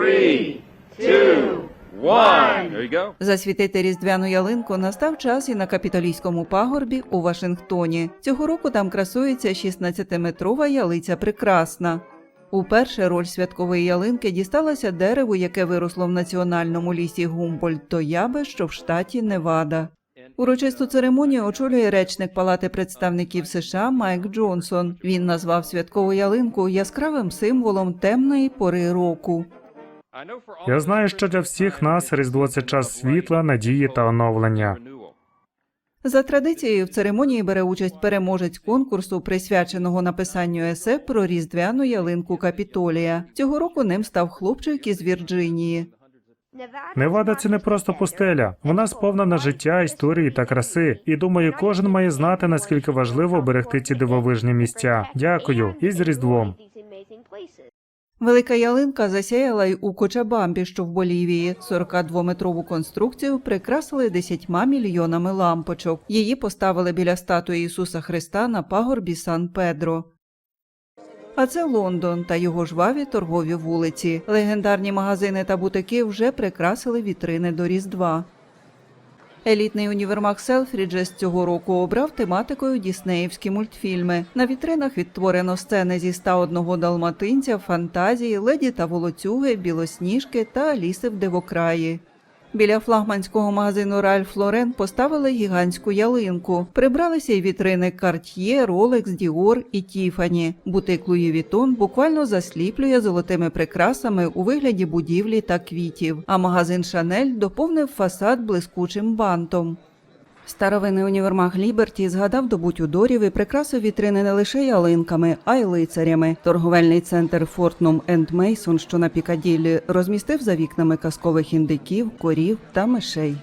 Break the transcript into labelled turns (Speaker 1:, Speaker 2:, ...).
Speaker 1: Three, two, one.
Speaker 2: You go.
Speaker 3: Засвітити різдвяну ялинку настав час і на капітолійському пагорбі у Вашингтоні. Цього року там красується 16-метрова ялиця прекрасна. Уперше роль святкової ялинки дісталася дереву, яке виросло в національному лісі Гумбольд Тоябе, що в штаті Невада. Урочисту церемонію очолює речник Палати представників США Майк Джонсон. Він назвав святкову ялинку яскравим символом темної пори року.
Speaker 4: Я знаю, що для всіх нас Різдво це час світла, надії та оновлення.
Speaker 3: За традицією, в церемонії бере участь переможець конкурсу, присвяченого написанню есе про різдвяну ялинку Капітолія. Цього року ним став хлопчик із Вірджинії.
Speaker 4: Невада це не просто пустеля. Вона сповнена життя, історії та краси. І думаю, кожен має знати, наскільки важливо берегти ці дивовижні місця. Дякую і з Різдвом.
Speaker 3: Велика ялинка засяяла й у Кочабамбі, що в Болівії. 42-метрову конструкцію прикрасили 10 мільйонами лампочок. Її поставили біля статуї Ісуса Христа на пагорбі Сан Педро. А це Лондон та його жваві торгові вулиці. Легендарні магазини та бутики вже прикрасили вітрини до Різдва. Елітний універмаг Селфріджес цього року обрав тематикою діснеївські мультфільми. На вітринах відтворено сцени зі 101 далматинця, фантазії, леді та волоцюги, білосніжки та ліси в дивокраї. Біля флагманського магазину Ральф Лорен поставили гігантську ялинку. Прибралися й вітрини Cartier, Rolex, Dior і Tiffany. Бутик Луї Вітон буквально засліплює золотими прикрасами у вигляді будівлі та квітів. А магазин Шанель доповнив фасад блискучим бантом. Старовинний універмаг Ліберті згадав добуть Тюдорів і прикрасив вітрини не лише ялинками, а й лицарями. Торговельний центр Фортнум енд Мейсон, що на Пікаділлі, розмістив за вікнами казкових індиків, корів та мишей.